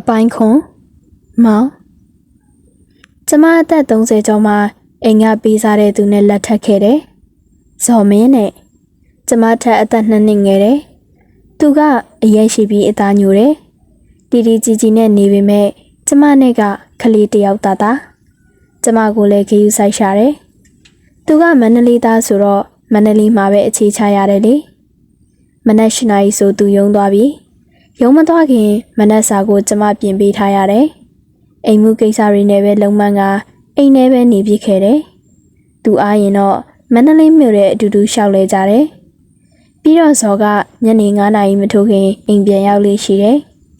အပိုင်းခွန်မောင်ကျမအသက်30ကျော်မှအိမ်ကပေးစားတဲ့သူနဲ့လက်ထပ်ခဲ့တယ်။ဇော်မင်းနဲ့ကျမထက်အသက်နှစ်နှစ်ငယ်တယ်။သူကအရင်ရှိပြီးအသားညိုတယ်။တီတီကြီးကြီးနဲ့နေပေမဲ့ကျမနဲ့ကကလေးတစ်ယောက်သားသားကျမကိုလည်းခရူးဆိုင်ရှာတယ်။သူကမန္တလေးသားဆိုတော့မန္တလေးမှာပဲအခြေချရတယ်လေ။မနက်၈နာရီဆိုသူယုံသွားပြီ။ ရုံမသွားခင်မနက်စာကိုကျမပြင်ပေးထားရတယ်။အိမ်မှုကိစ္စတွေနဲ့ပဲလုံမန်းကအိမ်ထဲပဲနေပြစ်ခဲ့တယ်။သူအားရင်တော့မန္တလေးမြို့ရဲ့အတူတူရှောက်လဲကြတယ်။ပြီးတော့ဇော်ကညနေ9နာရီမထိုးခင်အိမ်ပြန်ရောက်လေးရှိတယ်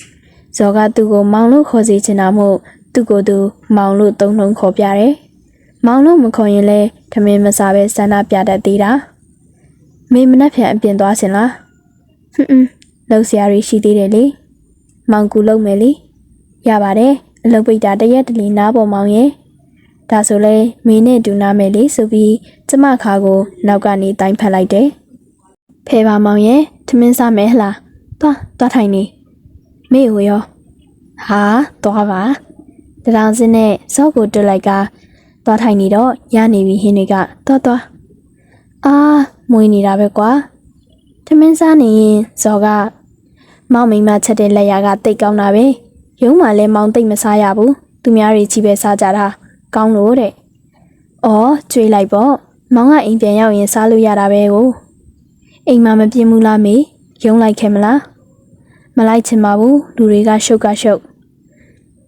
။ဇော်ကသူ့ကိုမောင်လို့ခေါ်စီချင်တာမို့သူ့ကိုယ်သူမောင်လို့သုံးလုံးခေါ်ပြတယ်။မောင်လို့မခေါ်ရင်လဲထမင်းမစားပဲစန္ဒပြတတ်သေးတာ။မေမနှက်ဖြန်အပြင်သွားစင်လား။ဟွန်းအင်း လောက်ဆရာတွေရှိသေးတယ်လေမောင်ကူလုံးမယ်လေရပါတယ်အလုပ်ပိတ်တာတရက်တလီနားပေါ်မောင်ရဲ့ဒါဆိုလဲမင်းနဲ့ဒူနာမယ်လေဆိုပြီးကျမခါကိုနောက်ကနေတိုင်းဖက်လိုက်တယ်ဖဲပါမောင်ရဲ့ထမင်းစားမယ်ဟလားသွားသွားထိုင်နေမေ့ဟိုရောဟာသွားပါတရောင်စင်းနဲ့စော့ကိုတွတ်လိုက်ကသွားထိုင်နေတော့ရနေပြီဟင်းတွေကသွားသွားအာမွေးနေတာပဲကွာထမင်းစားနေရင်ဇော်က မောင်မိန်းမချက်တဲ့လက်ရကတိတ်ကောင်းတာပဲရုံးမှလည်းမောင်တိတ်မစားရဘူးသူများတွေကြီးပဲစားကြတာကောင်းလို့တဲ့။အော်ကျွေးလိုက်ပေါ့မောင်ကအိမ်ပြန်ရောက်ရင်စားလို့ရတာပဲကိုအိမ်မှာမပြင်းဘူးလားမေရုံးလိုက်ခဲ့မလားမလိုက်ချင်ပါဘူးလူတွေကရှုပ်ကရှုပ်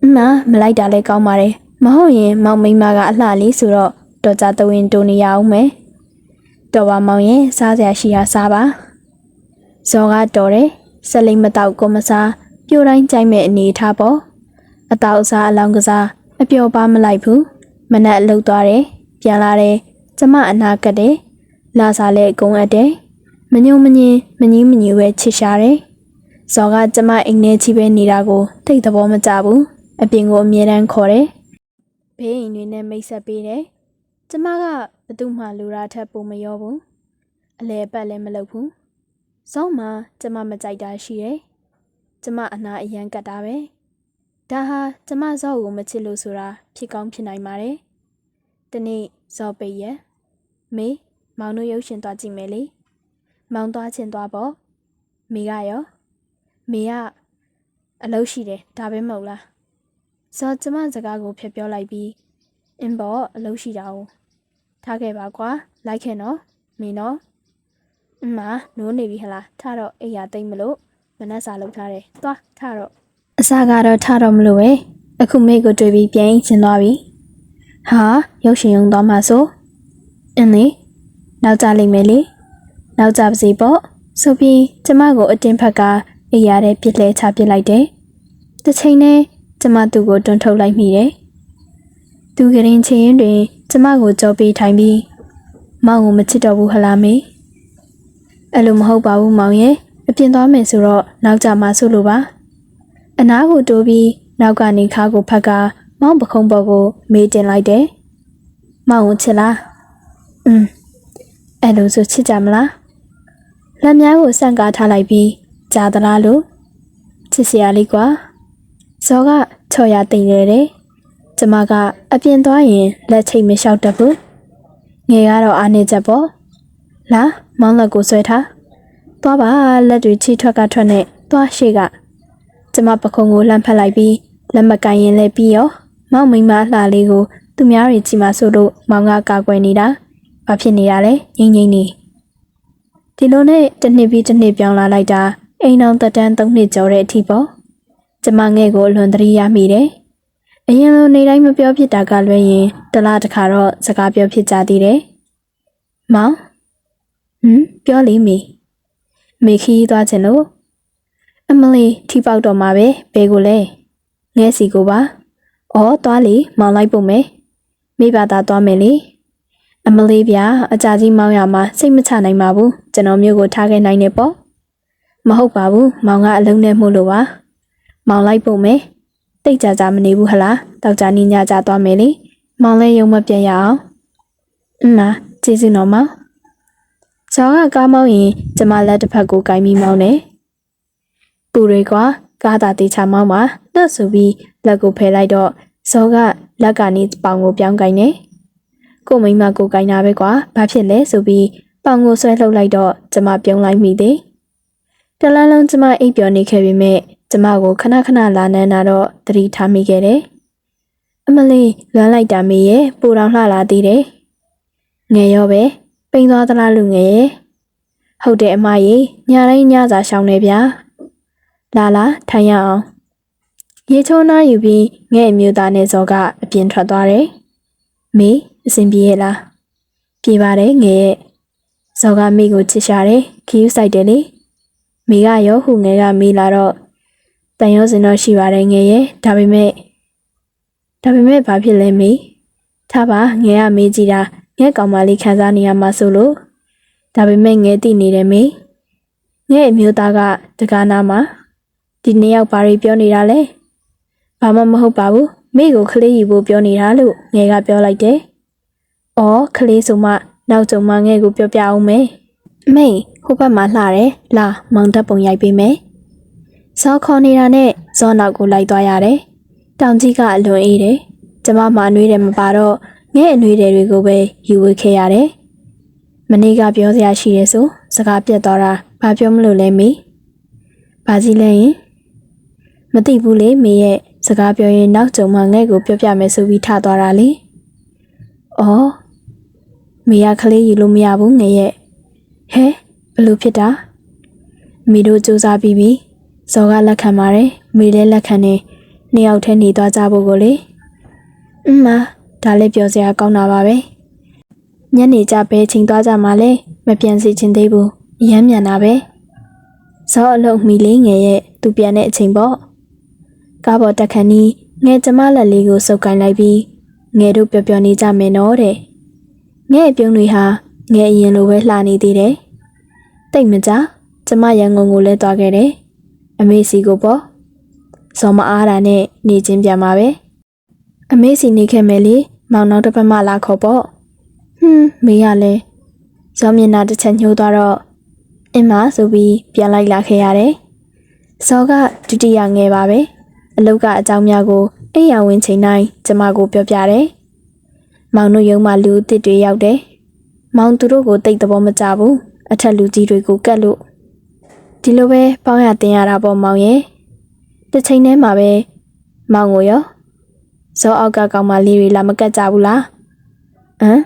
အမမလိုက်တာလည်းကောင်းပါတယ်မဟုတ်ရင်မောင်မိန်းမကအလှလေးဆိုတော့တော်ကြတဝင်းတိုးနေရအောင်မယ်တော်ပါမောင်ရင်စားစရာရှိရာစားပါဇော်ကတော်တယ် ဆက်လိမ့်မတော့ကိုမစားပြိုတိုင်းကြိုက်မဲ့အနေထားပေါ့အတောက်အစားအလောင်းကစားအပျော်ပါမလိုက်ဘူးမနက်လှုပ်သွားတယ်ပြန်လာတယ်ကျမအနာကတ်တယ်လာစားလဲအကုန်အပ်တယ်မညုံမငင်းမငင်းမညူပဲချစ်ရှာတယ်ဇော်ကကျမအိမ်ထဲချိပဲနေတာကိုတိတ်သဘောမကျဘူးအပြင်ကိုအမြဲတမ်းခေါ်တယ်ဘေးအိမ်တွေနဲ့မိတ်ဆက်ပေးတယ်ကျမကဘသူမှလူရာထက်ပုံမရောဘူးအလဲပတ်လည်းမလုပ်ဘူး။ ဇောင်းမှာကျမမကြိုက်တာရှိတယ်။ကျမအနာအရန်ကတ်တာပဲ။ဒါဟာကျမဇောက်ကိုမချစ်လို့ဆိုတာဖြစ်ကောင်းဖြစ်နိုင်ပါတယ်။ဒီနေ့ဇော်ပိတ်ရဲ့မေမောင်တို့ရုပ်ရှင်သွားကြည့်မယ်လေ။မောင်သွားချင်းသွားပေါ့။မေကရောမေကအလုပ်ရှိတယ်ဒါပဲမဟုတ်လား။ဇော်ကျမစကားကိုဖျက်ပြောလိုက်ပြီးအင်းပေါ့အလုပ်ရှိတာ哦။ထားခဲ့ပါကွာလိုက်ခဲ့နော်မေနော် အမနိုးနေပြီဟလားထတော့အိယာသိမ့်မလို့မနှက်စာလုပ်ထားတယ်သွားထတော့အစကတော့ထတော့မလို့ပဲအခုမိကိုတွေ့ပြီးပြန်ရင်ကျင်သွားပြီဟာရုပ်ရှင်ရုံသွားမှဆိုအင်းလေနောက်ကြလိမ့်မယ်လေနောက်ကြပါစီပေါ့ဆိုပြီးကျမကိုအတင်းဖက်ကအိယာတဲ့ပြစ်လဲချပစ်လိုက်တယ်တစ်ချိန်နဲ့ကျမသူ့ကိုတွန်းထုတ်လိုက်မိတယ်သူကရင်ချင်းရင်တွင် ကျမကိုကြောပေးထိုင်ပြီးမောင်ကိုမချစ်တော့ဘူးဟလားမေ အဲ့လိုမဟုတ်ပါဘူးမောင်ရဲ့အပြင်သွားမယ်ဆိုတော့နောက်ကြမှာဆိုလိုပါအနားကိုတိုးပြီးနောက်ကနေခါကိုဖက်ကမောင်ပခုံးပေါ်ကို မေးတင်လိုက်တယ်မောင်ကိုချစ်လားอืมအဲ့လိုဆိုချစ်ကြမလားလက်များကိုဆန့်ကားထားလိုက်ပြီးကြာသလားလို့ချစ်စရာလေးကွာဇော်ကချော်ရတိတ်နေတယ်ကျမကအပြင်သွားရင်လက်ချိတ်မလျှောက်တတ်ဘူးငယ်ကတော့အားနေချက်ပေါ့ လာမောင်းလက်ကိုဆွဲထားသွားပါလက်တွေချီထွက်ကထွက်နဲ့သွားရှိကကျမပခုံးကိုလှမ်းဖက်လိုက်ပြီးလက်မကန်ရင်လည်းပြီးရောမောင်မိန်းမအလှလေးကိုသူများတွေကြည့်မှဆိုလို့မောင်ကကာကွယ်နေတာဘာဖြစ်နေတာလဲငိမ့်ငိမ့်နေဒီလိုနဲ့တစ်နှစ်ပြီးတစ်နှစ်ပြောင်းလာလိုက်တာအိမ်အောင်တက်တန်းသုံးနှစ်ကျော်တဲ့အထိပေါ့ကျမငဲ့ကိုအလွန်သတိရမိတယ်အရင်လိုနေတိုင်းမပြောဖြစ်တာကလွဲရင်တစ်လားတစ်ခါတော့စကားပြောဖြစ်ကြသေးတယ်မောင် ဟမ်ပြောလိမ့်မေမေခီးသွားခြင်းလို့အမလီထိပေါက်တော့မှာပဲဘဲကိုလဲငဲစီကိုပါအော်သွားလေမောင်လိုက်ပုံမယ်မိဘသားသွားမယ်လေအမလီဗျာအကြကြီးမောင်းရမှာစိတ်မချနိုင်ပါဘူးကျွန်တော်မျိုးကိုထားခဲ့နိုင်နေပေါ့မဟုတ်ပါဘူးမောင်ကအလုံးနဲ့မှုလို့ပါမောင်လိုက်ပုံမယ်တိတ်ကြကြမနေဘူးဟလားတောက်ကြနီညကြသွားမယ်လေမောင်လဲရုံမပြတ်ရအောင်အင်းမကျေးဇူးတော်မောင်။ ဇော်ကကားမောင်းရင်ကျမလက်တစ်ဖက်ကိုကင်ပြီးမောင်းတယ်။ပူတွေကွာကားသာတေချာမောင်းပါ။လွတ်ဆိုပြီးလက်ကိုဖယ်လိုက်တော့ဇော်ကလက်ကနေပေါင်ကိုပြောင်းကင်နေကိုမိမကိုကင်တာပဲကွာဘာဖြစ်လဲဆိုပြီးပေါင်ကိုဆွဲလှုပ်လိုက်တော့ကျမပြုံးလိုက်မိသေးတလန်းလုံးကျမအိပ်ပျော်နေခဲ့ပေမဲ့ကျမကိုခဏခဏလာနန်းတာတော့သတိထားမိခဲ့တယ်အမလေးလွမ်းလိုက်တာမေရဲ့ပူတော်လှလာသေးတယ်ငယ်ရောပဲ ပိန်သွားသလားလူငယ်ရဲ့ဟုတ်တယ်အမကြီးညာတိုင်းညစာရှောင်းနေဗျာလာလာထိုင်ရအောင်ရေချိုးနှားယူပြီးငဲ့အမျိုးသားနဲ့ဇော်ကအပြင်ထွက်သွားတယ်။မေအဆင်ပြေရဲ့လား။ပြေပါတယ်ငဲ့ရဲ့။ဇော်ကမေကိုချစ်ရှာတယ်ခီးယူဆိုင်တယ်လေ။မေကရောဟုငဲကမေးလာတော့တန်ရောစင်တော့ရှိပါတယ်ငဲ့ရဲ့။ဒါပေမဲ့ဒါပေမဲ့ဘာဖြစ်လဲမေ။ထားပါငဲကမေးကြည့်တာ ငဲကောင်မလေးခံစားနေရမှာဆိုလို့ဒါပေမဲ့ငဲတည်နေတယ်မေ။ငဲ့အမျိုးသားကတကားနာမှာဒီနှစ်ယောက်ဘာတွေပြောနေတာလဲ။ဘာမှမဟုတ်ပါဘူးမိကိုခလေးယူဖို့ပြောနေတာလို့ငယ်ကပြောလိုက်တယ်။အော်ခလေးဆိုမှနောက်ကြုံမှငယ်ကိုပြောပြအောင်မယ်။မိဟိုဘက်မှာလှတယ်လာမောင်တက်ပုံရိုက်ပေးမယ်။ဇောခေါ်နေတာနဲ့ဇောနောက်ကိုလိုက်သွားရတယ်။တောင်ကြီးကအလွန်အေးတယ်။ကျမမှအနှွေးတယ်မပါတော့ ငဲ့အနှွေးတယ်တွေကိုပဲယူဝေခဲ့ရတယ်။မနေ့ကပြောစရာရှိရဲဆိုစကားပြတ်သွားတာဘာပြောမလို့လဲမိ။ဘာကြီးလဲရင်မသိဘူးလေမေရဲ့စကားပြောရင်နောက်ကြုံမှငဲ့ကိုပြောပြမယ်ဆိုပြီးထသွားတာလေ။အော်မေရကလေးယူလို့မရဘူးငဲ့ရဲ့။ဟဲဘလို့ဖြစ်တာ။မေတို့စူးစမ်းပြီးပြီ။ဇော်ကလက်ခံပါတယ်။မေလည်းလက်ခံနေနှစ်ယောက်ထဲနေသွားကြဖို့ကိုလေ။အင်းမ ဒါလည်းပြောစရာကောင်းတာပါပဲ။ညနေကျဘဲချိန်သွားကြမှာလဲမပြန်စီချင်းသေးဘူး။ရမ်းမြန်တာပဲ။ဇော်အလုံးမီလေးငယ်ရဲ့သူပြန်တဲ့အချိန်ပေါ့။ကားပေါ်တက်ခဏီးငယ်ကျမလက်လေးကိုစုပ်ကိုင်းလိုက်ပြီးငယ်တို့ပျော်ပျော်နေကြမယ်နော်တဲ့။ငယ်ပြုံးတွေဟာငယ်အရင်လိုပဲလှနေသေးတယ်။တိတ်မကြကျမရန်ကုန်ကိုလဲသွားခဲ့တယ်။အမေစီကိုပေါ့။ဇော်မအားတာနဲ့နေချင်းပြန်มาပဲ။အမေစီနေခဲ့မယ်လေ မောင်နောက်တစ်ပတ်မှလာခေါ်ပေါ့။ဟွန်းမေရလဲဇော်မျက်နှာတစ်ချက်ညှိုးသွားတော့အင်းမဆိုပြီးပြန်လိုက်လာခဲ့ရတယ်။ဇော်ကဒုတိယငယ်ပါပဲ။အလုတ်ကအကြောင်းများကိုအိယာဝင်ချိန်တိုင်းကျမကိုပြောပြတယ်။မောင်တို့ရုံမှလူအစ်စ်တွေရောက်တယ်။မောင်သူတို့ကိုတိတ်သဘောမကျဘူး။အထက်လူကြီးတွေကိုကတ်လို့ဒီလိုပဲပေါင်းရတင်ရတာပေါ့မောင်ရဲ့။တစ်ချိန်တည်းမှာပဲမောင်ကိုရော ဇောအောက်ကကောင်မလေးတွေလာမကတ်ကြဘူးလား။ဟမ်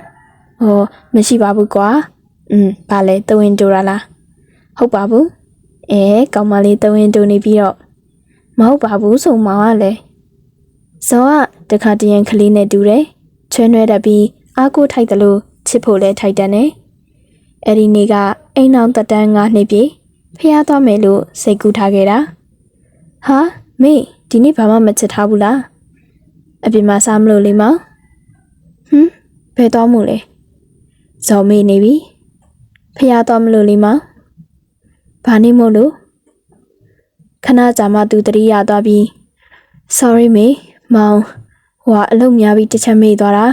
ဟောမရှိပါဘူးကွာ။อืมဘာလဲတဝင်းတူတာလား။ဟုတ်ပါဘူး။အဲကောင်မလေးတဝင်းတူနေပြီးတော့မဟုတ်ပါဘူးဆိုမောင်ကလည်းဇောကတခါတရံကလေးနဲ့တူတယ်။ချွဲနွဲတတ်ပြီးအားကိုးထိုက်တယ်လို့ချစ်ဖို့လဲထိုက်တယ်နဲ့။အဲ့ဒီနေ့ကအိမ်အောင်တက်တန်း၅နှစ်ပြည့်ဖះသွားမယ်လို့စိတ်ကူးထားခဲ့တာ။ဟာမေဒီနေ့ဘာမှမချစ်ထားဘူးလား။ အပြင်မှာစားမလို့လေမောင်။ဟမ်ဘယ်သွားမှုလဲ။ဇော်မေနေပြီ။ဖះသွားမလို့လေမောင်။ဘာနေမို့လို့ခဏကြာမှသူတတိယသွားပြီး sorry မေမောင်ဟိုကအလုပ်များပြီးတစ်ချက်မေ့သွားတာ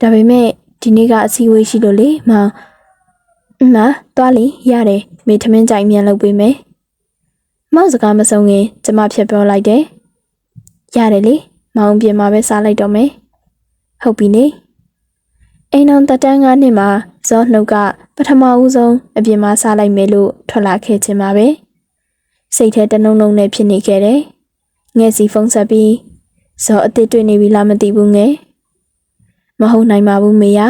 ဒါပေမဲ့ဒီနေ့ကအစည်းအဝေးရှိလို့လေမောင်အင်းမသွားလေရတယ်မေထမင်းကြိုင်မြန်လုပ်ပေးမယ်မောင်စကားမဆုံးခင်ကျမဖြတ်ပြောလိုက်တယ်ရတယ်လေ မောင်ပြင်မှာပဲစားလိုက်တော့မယ်ဟုတ်ပြီနေအိမ်အောင်တတန်းကနှစ်မှာဇောနှုတ်ကပထမဦးဆုံးအပြင်မှာစားလိုက်မယ်လို့ထွက်လာခဲ့ခြင်းပါပဲစိတ်ထဲတနုံနုံနဲ့ဖြစ်နေခဲ့တယ်ငယ်စီဖုန်းဆက်ပြီးဇော်အစ်စ်တွေ့နေပြီလားမသိဘူးငယ်မဟုတ်နိုင်ပါဘူးမေယာ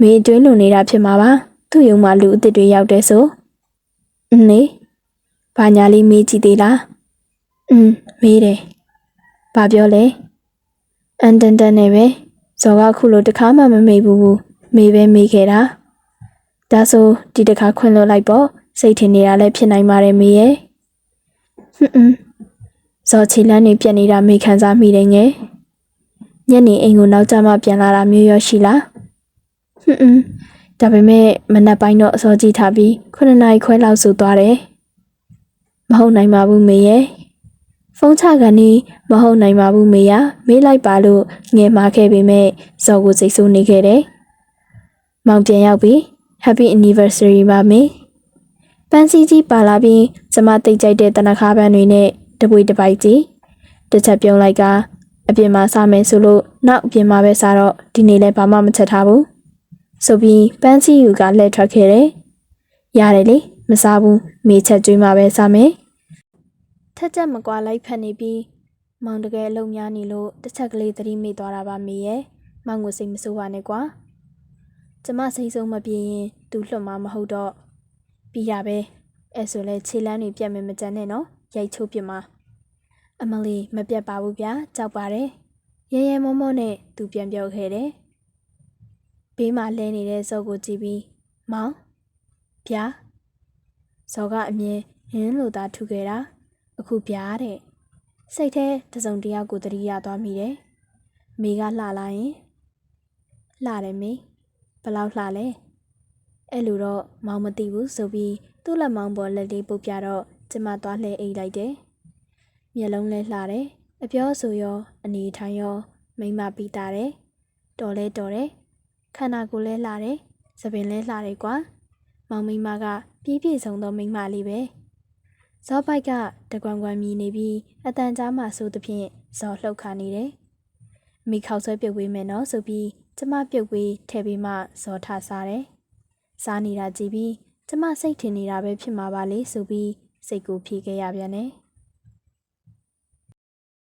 မေအတွင်းလုံနေတာဖြစ်မှာပါသူ့ယုံမှာလူအစ်စ်တွေရောက်တယ်ဆိုအင်းလေဘာညာလေးမေးကြည့်သေးလားอืมမေးတယ် ဘာပြောလဲအန်တန်တန်နဲ့ပဲဇော်ကခုလိုတခါမှမမေးဘူးမေးပဲမေးခဲ့တာဒါဆိုဒီတခါခွင့်လွှတ်လိုက်ပေါ့စိတ်ထင်နေတာလည်းဖြစ်နိုင်ပါတယ်မေရဲ့ဟွန်းအင်းဇော်ချီလန်းနေပြက်နေတာမိခံစားမိတယ်ငယ်ညနေအိမ်ကိုနောက်ကျမှပြန်လာတာမျိုးရောရှိလားဟွန်းအင်းဒါပေမဲ့မနက်ပိုင်းတော့အစောကြီးထားပြီး9နာရီခွဲလောက်ဆိုသွားတယ်မဟုတ်နိုင်ပါဘူးမေရဲ့ ဖုန်းချကနေမဟုတ်နိုင်ပါဘူးမေရမေးလိုက်ပါလို့ငယ်မာခဲ့ပေမဲ့ဇော်ကိုစိတ်ဆိုးနေခဲ့တယ်မောင်ပြန်ရောက်ပြီ Happy Anniversary ပါမေပန်းစည်းကြီးပါလာပြီးကျမတိတ်ကြိုက်တဲ့တနခါပန်းတွေနဲ့တပွေတပိုက်ကြီးတစ်ချက်ပြုံးလိုက်ကအပြင်မှာစားမယ်ဆိုလို့နောက်အပြင်မှာပဲစားတော့ဒီနေ့လည်းဘာမှမချက်ထားဘူးဆိုပြီးပန်းစီယူကလှည့်ထွက်ခဲ့တယ်ရတယ်လေမစားဘူးမေချက်ကျွေးမှပဲစားမယ် ထက်ချက်မကွာလိုက်ဖက်နေပြီးမောင်တကယ်အလုံးများနေလို့တစ်ချက်ကလေးသတိမိသွားတာပါမေရဲ့မောင်ကိုစိတ်မဆိုးပါနဲ့ကွာကျမစိတ်ဆုံးမပြေရင်သူလွတ်မှာမဟုတ်တော့ပြီးရပဲအဲ့ဆိုလဲခြေလမ်းတွေပြတ်မယ်မကြမ်းနဲ့နော်ရိုက်ချိုးပြစ်မှာအမလီမပြတ်ပါဘူးဗျာကြောက်ပါတယ်ရဲရဲမောမောနဲ့သူပြန်ပြောခဲ့တယ်ဘေးမှာလဲနေတဲ့ဇော်ကိုကြည့်ပြီးမောင်ဗျာဇော်ကအမြင်ဟင်းလိုသာထုခဲ့တာ အခုဗျာတဲ့စိတ်ထဲတစုံတယောက်ကိုတတိယသွားမိတယ်မိကလှလာရင်လှတယ်မေဘယ်လောက်လှလဲအဲ့လိုတော့မောင်မသိဘူးဆိုပြီးသူ့လက်မောင်းပေါ်လက်လေးပုတ်ပြတော့ကျမသွားလှဲအိတ်လိုက်တယ်မျက်လုံးလဲလှတယ်အပြောဆိုရောအနေထိုင်ရောမိမ့်မပြီးတာတယ်တော်လဲတော်တယ်ခန္ဓာကိုယ်လဲလှတယ်သပင်လဲလှတယ်ကွာမောင်မိမကပြည့်ပြည့်စုံသောမိမလေးပဲ ဇောပိုက်ကတကွမ်ကွမ်မြည်နေပြီးအတန်ကြားမှဆိုသဖြင့်ဇောလှုပ်ခါနေတယ်မိခောက်ဆွဲပြုတ်ဝေးမယ်နော်ဆိုပြီးကျမပြုတ်ဝေးထဲပြီးမှဇောထစားတယ်စားနေတာကြည့်ပြီးကျမစိတ်ထင်နေတာပဲဖြစ်မှာပါလေဆိုပြီးစိတ်ကိုဖြေခဲ့ရပြန်တယ်